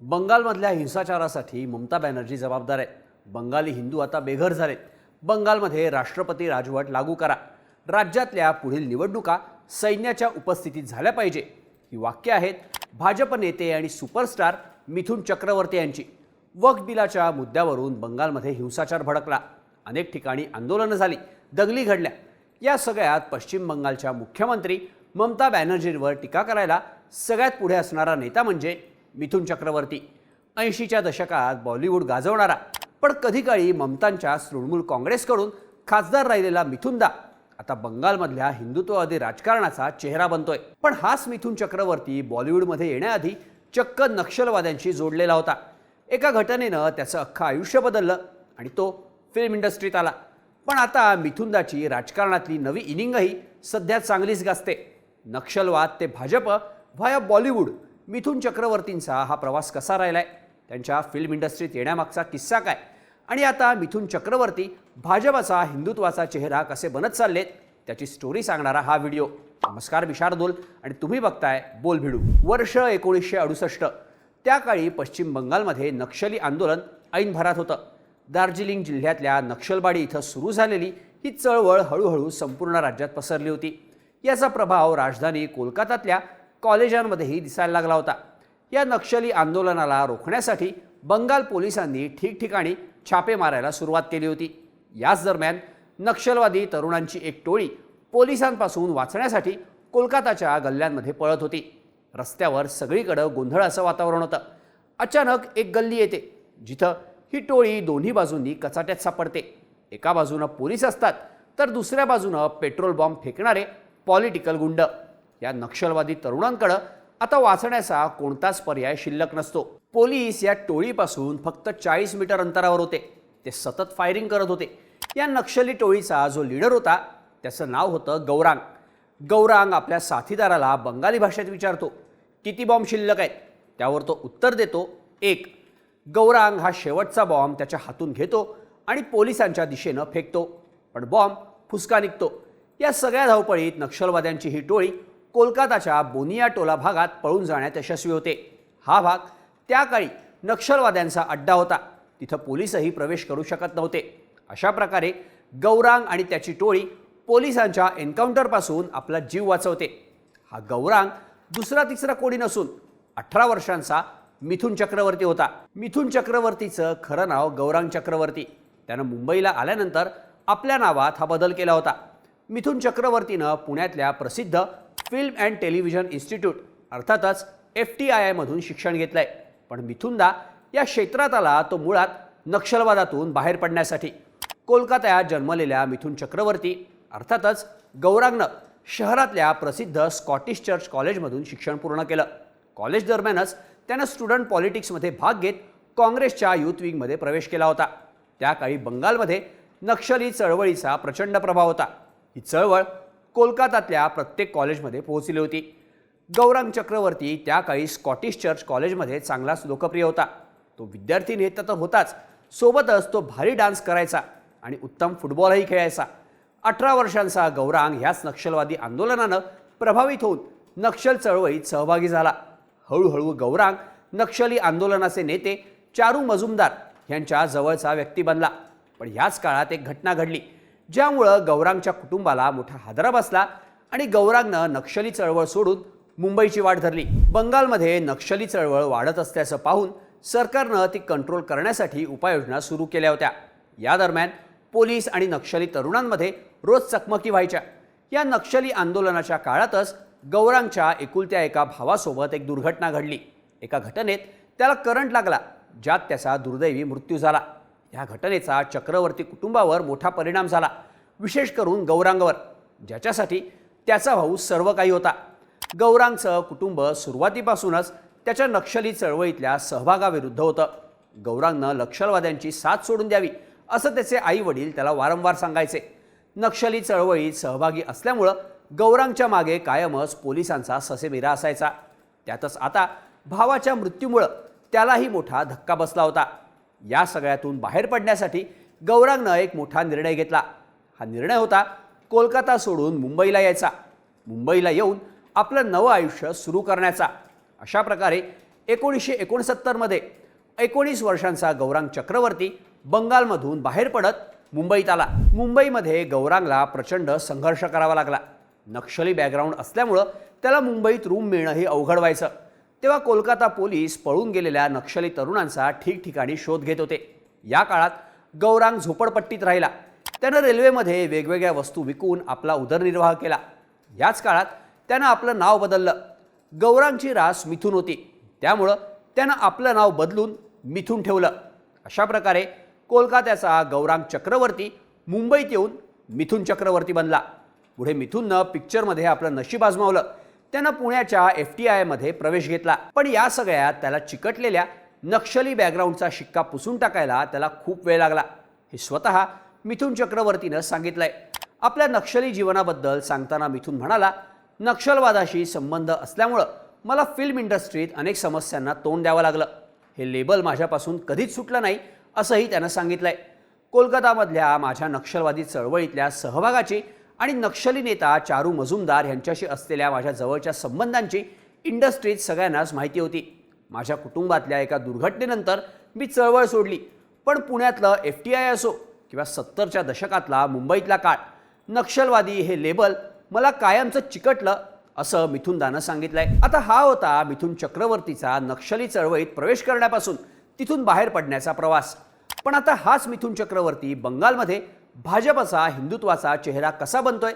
बंगालमधल्या हिंसाचारासाठी ममता बॅनर्जी जबाबदार आहेत. बंगाली हिंदू आता बेघर झालेत. बंगालमध्ये राष्ट्रपती राजवट लागू करा. राज्यातल्या पुढील निवडणुका सैन्याच्या उपस्थितीत झाल्या पाहिजे. ही वाक्य आहेत भाजप नेते आणि सुपरस्टार मिथुन चक्रवर्ती यांची. वक्फ बिलाच्या मुद्द्यावरून बंगालमध्ये हिंसाचार भडकला. अनेक ठिकाणी आंदोलनं झाली दंगली घडल्या. या सगळ्यात पश्चिम बंगालच्या मुख्यमंत्री ममता बॅनर्जींवर टीका करायला सगळ्यात पुढे असणारा नेता म्हणजे मिथुन चक्रवर्ती. ऐंशीच्या दशकात बॉलिवूड गाजवणारा पण कधीकाळी ममतांच्या तृणमूल काँग्रेसकडून खासदार राहिलेला मिथुनदा. आता बंगालमधल्या हिंदुत्ववादी राजकारणाचा चेहरा बनतोय. पण हाच मिथुन चक्रवर्ती बॉलिवूडमध्ये येण्याआधी चक्क नक्षलवाद्यांशी जोडलेला होता. एका घटनेनं त्याचं अख्खं आयुष्य बदललं आणि तो फिल्म इंडस्ट्रीत आला. पण आता मिथुनदाची राजकारणातली नवी इनिंगही सध्या चांगलीच गाजते. नक्षलवाद ते भाजप व्हाया बॉलिवूड. मिथुन चक्रवर्तींचा हा प्रवास कसा राहिला आहे त्यांच्या फिल्म इंडस्ट्रीत येण्यामागचा किस्सा काय? आणि आता मिथुन चक्रवर्ती भाजपाचा हिंदुत्वाचा चेहरा कसे बनत चाललेत? त्याची स्टोरी सांगणारा हा व्हिडिओ नमस्कार मी आणि तुम्ही बघताय बोल भिडू. वर्ष एकोणीसशे अडुसष्ट. त्या काळी पश्चिम बंगालमध्ये नक्षली आंदोलन ऐनभरात होतं. दार्जिलिंग जिल्ह्यातल्या नक्षलबाडी इथं सुरू झालेली ही चळवळ हळूहळू संपूर्ण राज्यात पसरली होती. याचा प्रभाव राजधानी कोलकातातल्या कॉलेजांमध्येही दिसायला लागला होता. या नक्षली आंदोलनाला रोखण्यासाठी बंगाल पोलिसांनी ठिकठिकाणी छापे मारायला सुरुवात केली होती. याच दरम्यान नक्षलवादी तरुणांची एक टोळी पोलिसांपासून वाचण्यासाठी कोलकाताच्या गल्ल्यांमध्ये पळत होती. रस्त्यावर सगळीकडं गोंधळ असं वातावरण होतं. अचानक एक गल्ली येते जिथं ही टोळी दोन्ही बाजूंनी कचाट्यात सापडते. एका बाजूनं पोलीस असतात तर दुसऱ्या बाजूनं पेट्रोल बॉम्ब फेकणारे पॉलिटिकल गुंड. या नक्षलवादी तरुणांकडं आता वाचण्याचा कोणताच पर्याय शिल्लक नसतो. पोलीस या टोळीपासून फक्त चाळीस मीटर अंतरावर होते. ते सतत फायरिंग करत होते. या नक्षली टोळीचा जो लीडर होता त्याचं नाव होतं गौरांग. गौरांग आपल्या साथीदाराला बंगाली भाषेत विचारतो किती बॉम्ब शिल्लक आहेत? त्यावर तो उत्तर देतो एक. गौरांग हा शेवटचा बॉम्ब त्याच्या हातून घेतो आणि पोलिसांच्या दिशेनं फेकतो. पण बॉम्ब फुसका निघतो. या सगळ्या धावपळीत नक्षलवाद्यांची ही टोळी कोलकाताच्या बोनिया टोला भागात पळून जाण्यात यशस्वी होते. हा भाग त्या काळी नक्षलवाद्यांचा अड्डा होता. तिथं पोलीसही प्रवेश करू शकत नव्हते. अशा प्रकारे गौरांग आणि त्याची टोळी पोलिसांच्या एन्काउंटरपासून आपला जीव वाचवते. हा गौरांग दुसरा तिसरा कोणी नसून अठरा वर्षांचा मिथुन चक्रवर्ती होता. मिथुन चक्रवर्तीचं खरं नाव गौरांग चक्रवर्ती. त्यानं मुंबईला आल्यानंतर आपल्या नावात हा बदल केला होता. मिथुन चक्रवर्तीनं पुण्यातल्या प्रसिद्ध फिल्म अँड टेलिव्हिजन इन्स्टिट्यूट अर्थातच एफ टी आय आयमधून शिक्षण घेतलं आहे पण मिथुनदा या क्षेत्रात आला तो मुळात नक्षलवादातून बाहेर पडण्यासाठी. कोलकात्यात जन्मलेल्या मिथुन चक्रवर्ती अर्थातच गौरांगनं शहरातल्या प्रसिद्ध स्कॉटिश चर्च कॉलेजमधून शिक्षण पूर्ण केलं. कॉलेज दरम्यानच त्यानं स्टुडंट पॉलिटिक्समध्ये भाग घेत काँग्रेसच्या युथ विंगमध्ये प्रवेश केला होता. त्या काळी बंगालमध्ये नक्षली चळवळीचा प्रचंड प्रभाव होता. ही चळवळ कोलकातातल्या प्रत्येक कॉलेजमध्ये पोहोचली होती. गौरांग चक्रवर्ती त्या काळी स्कॉटिश चर्च कॉलेजमध्ये चांगलाच लोकप्रिय होता. तो विद्यार्थी नेता तर होताच. सोबतच तो भारी डान्स करायचा आणि उत्तम फुटबॉलही खेळायचा. अठरा वर्षांचा गौरांग ह्याच नक्षलवादी आंदोलनानं प्रभावित होऊन नक्षल चळवळीत सहभागी झाला. हळूहळू गौरांग नक्षली आंदोलनाचे नेते चारू मजुमदार यांच्या जवळचा व्यक्ती बनला. पण ह्याच काळात एक घटना घडली. ज्यामुळं गौरांगच्या कुटुंबाला मोठा हादरा बसला आणि गौरांगनं नक्षली चळवळ सोडून मुंबईची वाट धरली. बंगालमध्ये नक्षली चळवळ वाढत असल्याचं पाहून सरकारनं ती कंट्रोल करण्यासाठी उपाययोजना सुरू केल्या होत्या. या दरम्यान पोलीस आणि नक्षली तरुणांमध्ये रोज चकमकी व्हायच्या. या नक्षली आंदोलनाच्या काळातच गौरांगच्या एकुलत्या एका भावासोबत एक दुर्घटना घडली. एका घटनेत त्याला करंट लागला ज्यात त्याचा दुर्दैवी मृत्यू झाला. या घटनेचा चक्रवर्ती कुटुंबावर मोठा परिणाम झाला विशेष करून गौरांगवर ज्याच्यासाठी त्याचा भाऊ सर्व काही होता. गौरांगचं कुटुंब सुरुवातीपासूनच त्याच्या नक्षली चळवळीतल्या सहभागाविरुद्ध होतं. गौरांगनं नक्षलवाद्यांची साथ सोडून द्यावी असं त्याचे आई वडील त्याला वारंवार सांगायचे. नक्षली चळवळीत सहभागी असल्यामुळं गौरांगच्या मागे कायमच पोलिसांचा ससेमिरा असायचा. त्यातच आता भावाच्या मृत्यूमुळं त्यालाही मोठा धक्का बसला होता. या सगळ्यातून बाहेर पडण्यासाठी गौरांगनं एक मोठा निर्णय घेतला. हा निर्णय होता कोलकाता सोडून मुंबईला यायचा. मुंबईला येऊन आपलं नवं आयुष्य सुरू करण्याचा. अशा प्रकारे एकोणीसशे एकोणसत्तरमध्ये एकोणीस वर्षांचा गौरांग चक्रवर्ती बंगालमधून बाहेर पडत मुंबईत आला. मुंबईमध्ये गौरांगला प्रचंड संघर्ष करावा लागला. नक्षली बॅकग्राऊंड असल्यामुळं त्याला मुंबईत रूम मिळणंही अवघड व्हायचं. तेव्हा कोलकाता पोलीस पळून गेलेल्या नक्षली तरुणांचा ठिकठिकाणी शोध घेत होते. या काळात गौरांग झोपडपट्टीत राहिला. त्यानं रेल्वेमध्ये वेगवेगळ्या वस्तू विकून आपला उदरनिर्वाह केला. याच काळात त्यानं आपलं नाव बदललं. गौरांगची रास मिथून होती. त्यामुळं त्यानं आपलं नाव बदलून मिथून ठेवलं. अशा प्रकारे कोलकात्याचा गौरांग चक्रवर्ती मुंबईत येऊन मिथून चक्रवर्ती बनला. पुढे मिथूननं पिक्चरमध्ये आपलं नशीब आजमावलं. त्यानं पुण्याच्या एफ टी आयमध्ये प्रवेश घेतला. पण या सगळ्यात त्याला चिकटलेल्या नक्षली बॅकग्राऊंडचा शिक्का पुसून टाकायला त्याला खूप वेळ लागला. हे स्वतः मिथुन चक्रवर्तीनं सांगितलंय. आपल्या नक्षली जीवनाबद्दल सांगताना मिथून म्हणाला नक्षलवादाशी संबंध असल्यामुळं मला फिल्म इंडस्ट्रीत अनेक समस्यांना तोंड द्यावं लागलं. हे लेबल माझ्यापासून कधीच सुटलं नाही असंही त्यानं सांगितलंय. कोलकातामधल्या माझ्या नक्षलवादी चळवळीतल्या सहभागाची आणि नक्षली नेता चारू मजुमदार यांच्याशी असलेल्या माझ्या जवळच्या संबंधांची इंडस्ट्रीत सगळ्यांनाच माहिती होती. माझ्या कुटुंबातल्या एका दुर्घटनेनंतर मी चळवळ सोडली. पण पुण्यातलं एफ टी आय असो किंवा सत्तरच्या दशकातला मुंबईतला काळ नक्षलवादी हे लेबल मला कायमचं चिकटलं असं मिथुनदानं सांगितलंय. आता हा होता मिथुन चक्रवर्तीचा नक्षली चळवळीत प्रवेश करण्यापासून तिथून बाहेर पडण्याचा प्रवास. पण आता हाच मिथुन चक्रवर्ती बंगालमध्ये भाजपचा हिंदुत्वाचा चेहरा कसा बनतोय?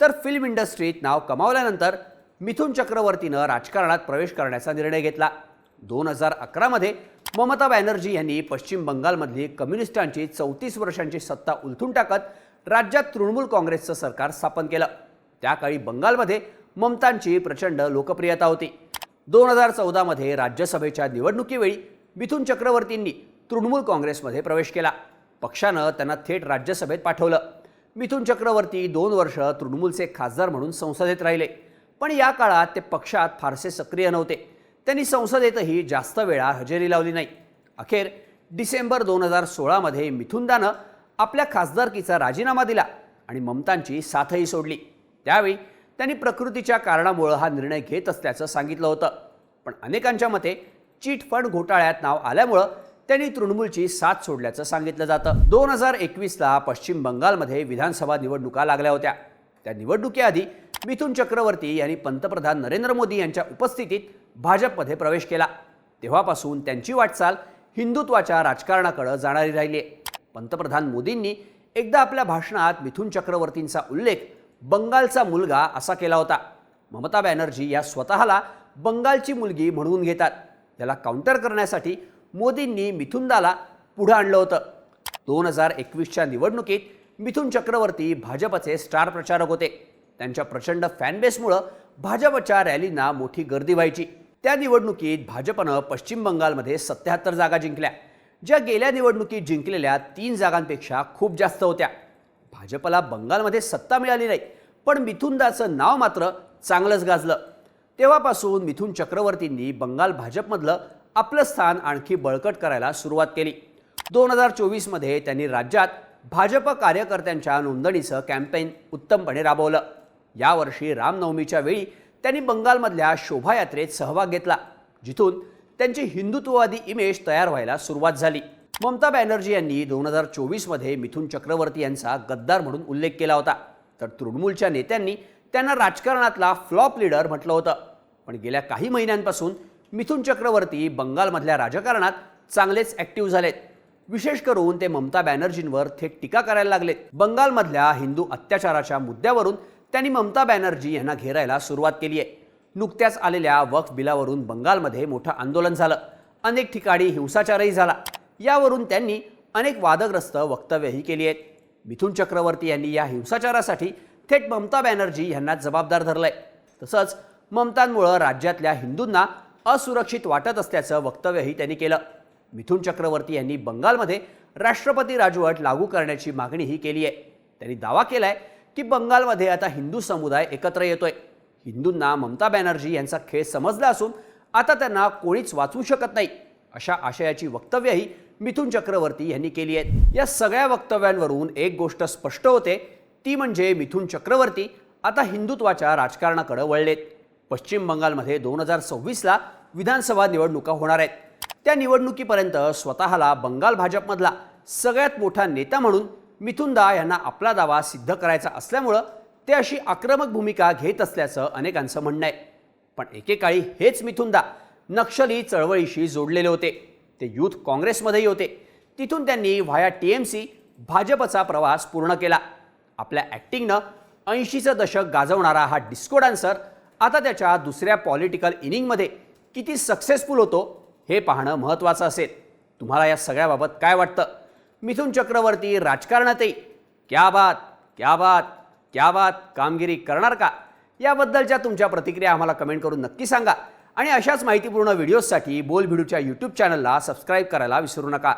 तर फिल्म इंडस्ट्रीत नाव कमावल्यानंतर मिथुन चक्रवर्तीनं राजकारणात प्रवेश करण्याचा निर्णय घेतला. दोन हजार अकरामध्ये ममता बॅनर्जी यांनी पश्चिम बंगालमधली कम्युनिस्टांची चौतीस वर्षांची सत्ता उलथून टाकत राज्यात तृणमूल काँग्रेसचं सरकार स्थापन केलं. त्याकाळी बंगालमध्ये ममतांची प्रचंड लोकप्रियता होती. दोन हजार चौदामध्ये राज्यसभेच्या निवडणुकीवेळी मिथुन चक्रवर्तींनी तृणमूल काँग्रेसमध्ये प्रवेश केला. पक्षानं त्यांना थेट राज्यसभेत पाठवलं. मिथुन चक्रवर्ती दोन वर्ष तृणमूलचे खासदार म्हणून संसदेत राहिले. पण या काळात ते पक्षात फारसे सक्रिय नव्हते. त्यांनी संसदेतही जास्त वेळा हजेरी लावली नाही. अखेर डिसेंबर दोन हजार सोळामध्ये मिथुनदानं आपल्या खासदारकीचा राजीनामा दिला आणि ममतांची साथही सोडली. त्यावेळी त्यांनी प्रकृतीच्या कारणामुळं हा निर्णय घेत असल्याचं सांगितलं होतं. पण अनेकांच्या मते चिटफंड घोटाळ्यात नाव आल्यामुळं त्यांनी तृणमूलची साथ सोडल्याचं सांगितलं जातं. दोन हजार एकवीसला पश्चिम बंगालमध्ये विधानसभा निवडणुका लागल्या होत्या. त्या निवडणुकीआधी मिथुन चक्रवर्ती यांनी पंतप्रधान नरेंद्र मोदी यांच्या उपस्थितीत भाजपमध्ये प्रवेश केला. तेव्हापासून त्यांची वाटचाल हिंदुत्वाच्या राजकारणाकडे जाणारी राहिली आहे पंतप्रधान मोदींनी एकदा आपल्या भाषणात मिथुन चक्रवर्तींचा उल्लेख बंगालचा मुलगा असा केला होता. ममता बॅनर्जी या स्वतःला बंगालची मुलगी म्हणून घेतात. त्याला काउंटर करण्यासाठी मोदींनी मिथुनदाला पुढं आणलं होतं. दोन हजार एकवीसच्या निवडणुकीत मिथुन चक्रवर्ती भाजपचे स्टार प्रचारक होते. त्यांच्या प्रचंड फॅनबेसमुळं भाजपच्या रॅलींना मोठी गर्दी व्हायची. त्या निवडणुकीत भाजपनं पश्चिम बंगालमध्ये सत्याहत्तर जागा जिंकल्या. ज्या गेल्या निवडणुकीत जिंकलेल्या तीन जागांपेक्षा खूप जास्त होत्या. भाजपला बंगालमध्ये सत्ता मिळाली नाही पण मिथुनदाचं नाव मात्र चांगलंच गाजलं. तेव्हापासून मिथुन चक्रवर्तींनी बंगाल भाजपमधलं आपलं स्थान आणखी बळकट करायला सुरुवात केली. दोन हजार चोवीसमध्ये त्यांनी राज्यात भाजप कार्यकर्त्यांच्या नोंदणीचं कॅम्पेन उत्तमपणे राबवलं. यावर्षी रामनवमीच्या वेळी त्यांनी बंगालमधल्या शोभायात्रेत सहभाग घेतला जिथून त्यांची हिंदुत्ववादी इमेज तयार व्हायला सुरुवात झाली. ममता बॅनर्जी यांनी दोन हजार चोवीसमध्ये मिथुन चक्रवर्ती यांचा गद्दार म्हणून उल्लेख केला होता. तर तृणमूलच्या नेत्यांनी त्यांना राजकारणातला फ्लॉप लीडर म्हटलं होतं. पण गेल्या काही महिन्यांपासून मिथुन चक्रवर्ती बंगालमधल्या राजकारणात चांगलेच ॲक्टिव्ह झालेत. विशेष करून ते ममता बॅनर्जींवर थेट टीका करायला लागलेत. बंगालमधल्या हिंदू अत्याचाराच्या मुद्द्यावरून त्यांनी ममता बॅनर्जी यांना घेरायला सुरुवात केली आहे. नुकत्याच आलेल्या वक्फ बिलावरून बंगालमध्ये मोठं आंदोलन झालं. अनेक ठिकाणी हिंसाचारही झाला. यावरून त्यांनी अनेक वादग्रस्त वक्तव्यही केली आहेत. मिथुन चक्रवर्ती यांनी या हिंसाचारासाठी थेट ममता बॅनर्जी यांना जबाबदार धरलंय. तसंच ममतांमुळं राज्यातल्या हिंदूंना असुरक्षित वाटत असल्याचं वक्तव्यही त्यांनी केलं. मिथुन चक्रवर्ती यांनी बंगालमध्ये राष्ट्रपती राजवट लागू करण्याची मागणीही केली आहे. त्यांनी दावा केलाय की बंगालमध्ये आता हिंदू समुदाय एकत्र येतोय. हिंदूंना ममता बॅनर्जी यांचा खेळ समजला असून आता त्यांना कोणीच वाचवू शकत नाही अशा आशयाची वक्तव्यही मिथुन चक्रवर्ती यांनी केली आहेत या सगळ्या वक्तव्यांवरून एक गोष्ट स्पष्ट होते ती म्हणजे मिथुन चक्रवर्ती आता हिंदुत्वाच्या राजकारणाकडे वळलेत. पश्चिम बंगालमध्ये दोन हजार सव्वीसला विधानसभा निवडणुका होणार आहेत. त्या निवडणुकीपर्यंत स्वतःला बंगाल भाजपमधला सगळ्यात मोठा नेता म्हणून मिथुनदा यांना आपला दावा सिद्ध करायचा असल्यामुळं ते अशी आक्रमक भूमिका घेत असल्याचं अनेकांचं म्हणणं आहे. पण एकेकाळी हेच मिथुनदा नक्षली चळवळीशी जोडलेले होते. ते युथ काँग्रेसमध्येही होते. तिथून त्यांनी व्हाया टी एम सी भाजपचा प्रवास पूर्ण केला. आपल्या ॲक्टिंगनं ऐंशीचं दशक गाजवणारा हा डिस्को डान्सर आता त्याच्या दुसऱ्या पॉलिटिकल इनिंगमध्ये किती सक्सेसफुल होतो हे पाहणं महत्त्वाचं असेल. तुम्हाला या सगळ्याबाबत काय वाटतं? मिथुन चक्रवर्ती राजकारणातही क्या बात क्या बात क्या बात कामगिरी करणार का? याबद्दलच्या तुमच्या प्रतिक्रिया आम्हाला कमेंट करून नक्की सांगा. आणि अशाच माहितीपूर्ण व्हिडिओजसाठी बोल भिडूच्या यूट्यूब चॅनलला सबस्क्राईब करायला विसरू नका.